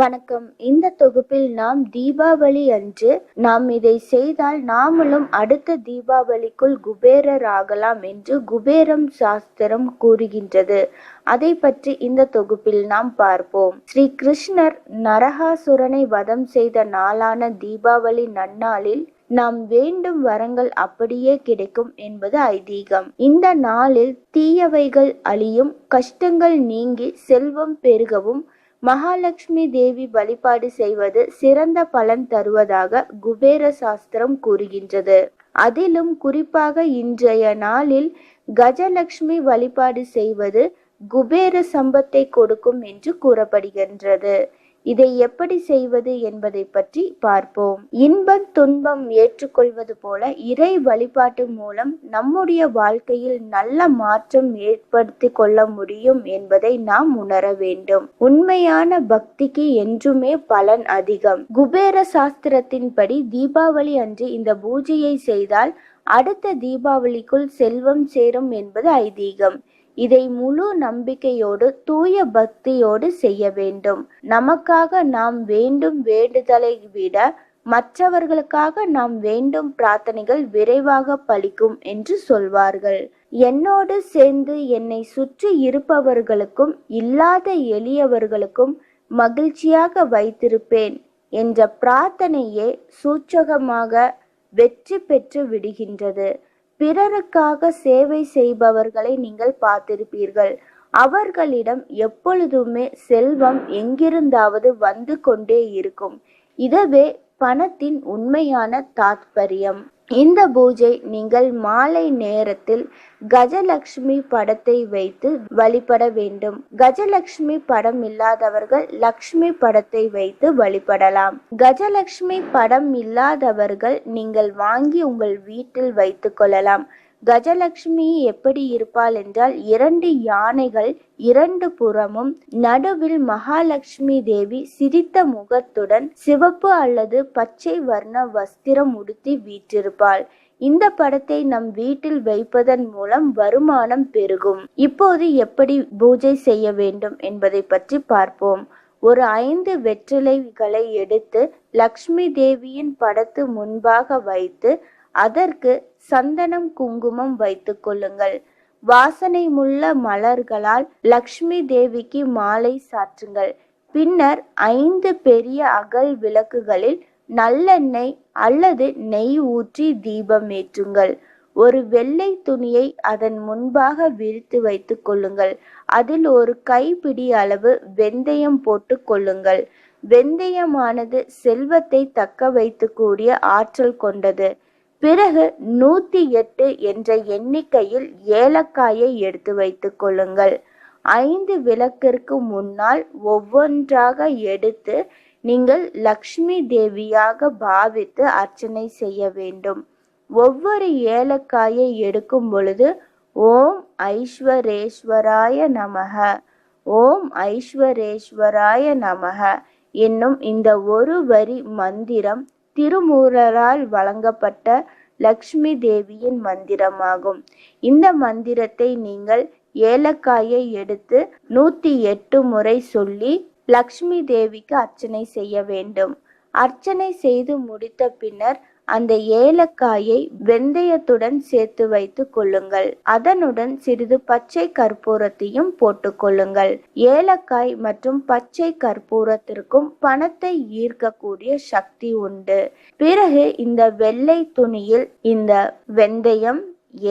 வணக்கம். இந்த தொகுப்பில் நாம் தீபாவளி அன்று நாம் இதை செய்தால் நாமளும் அடுத்த தீபாவளிக்குள் குபேரர் ஆகலாம் என்று குபேரம் சாஸ்திரம் கூறுகின்றது. அதை பற்றி இந்த தொகுப்பில் நாம் பார்ப்போம். ஸ்ரீ கிருஷ்ணர் நரகாசுரனை வதம் செய்த நாளான தீபாவளி நன்னாளில் நாம் வேண்டும் வரங்கள் அப்படியே கிடைக்கும் என்பது ஐதீகம். இந்த நாளில் தீயவைகள் அழியும் கஷ்டங்கள் நீங்கி செல்வம் பெருகவும் மகாலட்சுமி தேவி வழிபாடு செய்வது சிறந்த பலன் தருவதாக குபேர சாஸ்திரம் கூறுகின்றது. அதிலும் குறிப்பாக இன்றைய நாளில் கஜலட்சுமி வழிபாடு செய்வது குபேர சம்பத்தை கொடுக்கும் என்று கூறப்படுகின்றது. இதை எப்படி செய்வது என்பதை பற்றி பார்ப்போம். இன்பம் துன்பம் ஏற்றுக்கொள்வது போல இறை வழிபாட்டு மூலம் நம்முடைய வாழ்க்கையில் நல்ல மாற்றம் ஏற்படுத்தி கொள்ள முடியும் என்பதை நாம் உணர வேண்டும். உண்மையான பக்திக்கு என்றுமே பலன் அதிகம். குபேர சாஸ்திரத்தின்படி தீபாவளி அன்று இந்த பூஜையை செய்தால் அடுத்த தீபாவளிக்குள் செல்வம் சேரும் என்பது ஐதீகம். இதை முழு நம்பிக்கையோடு தூய பக்தியோடு செய்ய வேண்டும். நமக்காக நாம் வேண்டும் வேண்டுதலை விட மற்றவர்களுக்காக நாம் வேண்டும் பிரார்த்தனைகள் விரைவாக பலிக்கும் என்று சொல்வார்கள். என்னோடு சேர்ந்து என்னை சுற்றி இருப்பவர்களுக்கும் இல்லாத எளியவர்களுக்கும் மகிழ்ச்சியாக வைத்திருப்பேன் என்ற பிரார்த்தனையே சூச்சகமாக வெற்றி பெற்று விடுகின்றது. பிறருக்காக சேவை செய்பவர்களை நீங்கள் பார்த்திருப்பீர்கள். அவர்களிடம் எப்பொழுதுமே செல்வம் எங்கிருந்தாவது வந்து கொண்டே இருக்கும். இதுவே பணத்தின் உண்மையான தாத்பரியம். இந்த பூஜை நீங்கள் மாலை நேரத்தில் கஜலட்சுமி படத்தை வைத்து வழிபட வேண்டும். கஜலட்சுமி படம் இல்லாதவர்கள் லக்ஷ்மி படத்தை வைத்து வழிபடலாம். கஜலட்சுமி படம் இல்லாதவர்கள் நீங்கள் வாங்கி உங்கள் வீட்டில் வைத்துக் கொள்ளலாம். கஜலட்சுமி எப்படி இருப்பாள் என்றால் இரண்டு யானைகள் இரண்டு புறமும் நடுவில் மகாலட்சுமி தேவி சிரித்த முகத்துடன் சிவப்பு அல்லது பச்சை வர்ண வஸ்திரம் உடுத்தி வீற்றிருப்பாள். இந்த படத்தை நம் வீட்டில் வைப்பதன் மூலம் வருமானம் பெருகும். இப்போது எப்படி பூஜை செய்ய வேண்டும் என்பதை பற்றி பார்ப்போம். ஒரு ஐந்து வெற்றிலைகளை எடுத்து லக்ஷ்மி தேவியின் படத்து முன்பாக வைத்து அதற்கு சந்தனம் குங்குமம் வைத்துக் கொள்ளுங்கள். வாசனை மலர்களால் லக்ஷ்மி தேவிக்கு மாலை சாற்றுங்கள். பின்னர் ஐந்து பெரிய அகல் விளக்குகளில் நல்லெண்ணெய் அல்லது நெய் ஊற்றி தீபம் ஏற்றுங்கள். ஒரு வெள்ளை துணியை அதன் முன்பாக விரித்து வைத்துக் கொள்ளுங்கள். அதில் ஒரு கைப்பிடி அளவு வெந்தயம் போட்டு கொள்ளுங்கள். வெந்தயமானது செல்வத்தை தக்க வைத்துக்கூடிய ஆற்றல் கொண்டது. பிறகு நூத்தி எட்டு என்ற எண்ணிக்கையில் ஏலக்காயை எடுத்து வைத்துக் கொள்ளுங்கள். ஐந்து விளக்கிற்கு முன்னால் ஒவ்வொன்றாக எடுத்து நீங்கள் லக்ஷ்மி தேவியாக பாவித்து அர்ச்சனை செய்ய வேண்டும். ஒவ்வொரு ஏலக்காயை எடுக்கும் பொழுது ஓம் ஐஸ்வரேஸ்வராய நமக ஓம் ஐஸ்வரேஸ்வராய நமக என்னும் இந்த ஒரு வரி மந்திரம் திருமூரரால் வழங்கப்பட்ட லக்ஷ்மி தேவியின் மந்திரமாகும். இந்த மந்திரத்தை நீங்கள் ஏலக்காயை எடுத்து நூத்தி எட்டு முறை சொல்லி லக்ஷ்மி தேவிக்கு அர்ச்சனை செய்ய வேண்டும். அர்ச்சனை செய்து முடித்த பின்னர் அந்த ஏலக்காயை வெந்தயத்துடன் சேர்த்து வைத்து கொள்ளுங்கள். அதனுடன் சிறிது பச்சை கற்பூரத்தையும் போட்டுக்கொள்ளுங்கள் ஏலக்காய் மற்றும் பச்சை கற்பூரத்திற்கும் பணத்தை ஈர்க்கக்கூடிய சக்தி உண்டு. பிறகு இந்த வெள்ளை துணியில் இந்த வெந்தயம்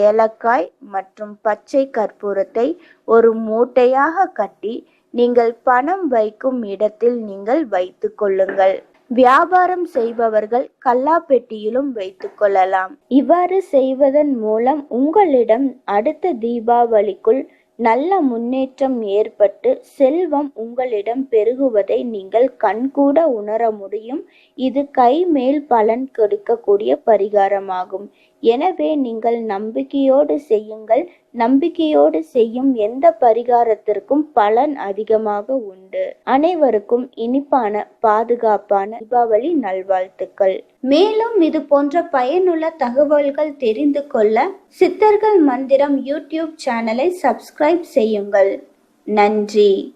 ஏலக்காய் மற்றும் பச்சை கற்பூரத்தை ஒரு மூட்டையாக கட்டி நீங்கள் பணம் வைக்கும் இடத்தில் நீங்கள் வைத்துக் கொள்ளுங்கள். வியாபாரம் செய்பவர்கள் கல்லாப்பெட்டியிலும் வைத்துக் கொள்ளலாம். இவ்வாறு செய்வதன் மூலம் உங்களிடம் அடுத்த தீபாவளிக்குள் நல்ல முன்னேற்றம் ஏற்பட்டு செல்வம் உங்களிடம் பெருகுவதை நீங்கள் கண்கூட உணர முடியும். இது கை மேல் பலன் கொடுக்கக்கூடிய பரிகாரமாகும். எனவே நீங்கள் நம்பிக்கையோடு செய்யுங்கள். நம்பிக்கையோடு செய்யும் எந்த பரிகாரத்திற்கும் பலன் அதிகமாக உண்டு. அனைவருக்கும் இனிப்பான பாதுகாப்பான தீபாவளி நல்வாழ்த்துக்கள். மேலும் இது போன்ற பயனுள்ள தகவல்கள் தெரிந்து கொள்ள சித்தர்கள் மந்திரம் யூடியூப் சேனலை சப்ஸ்கிரைப் செய்யுங்கள். நன்றி.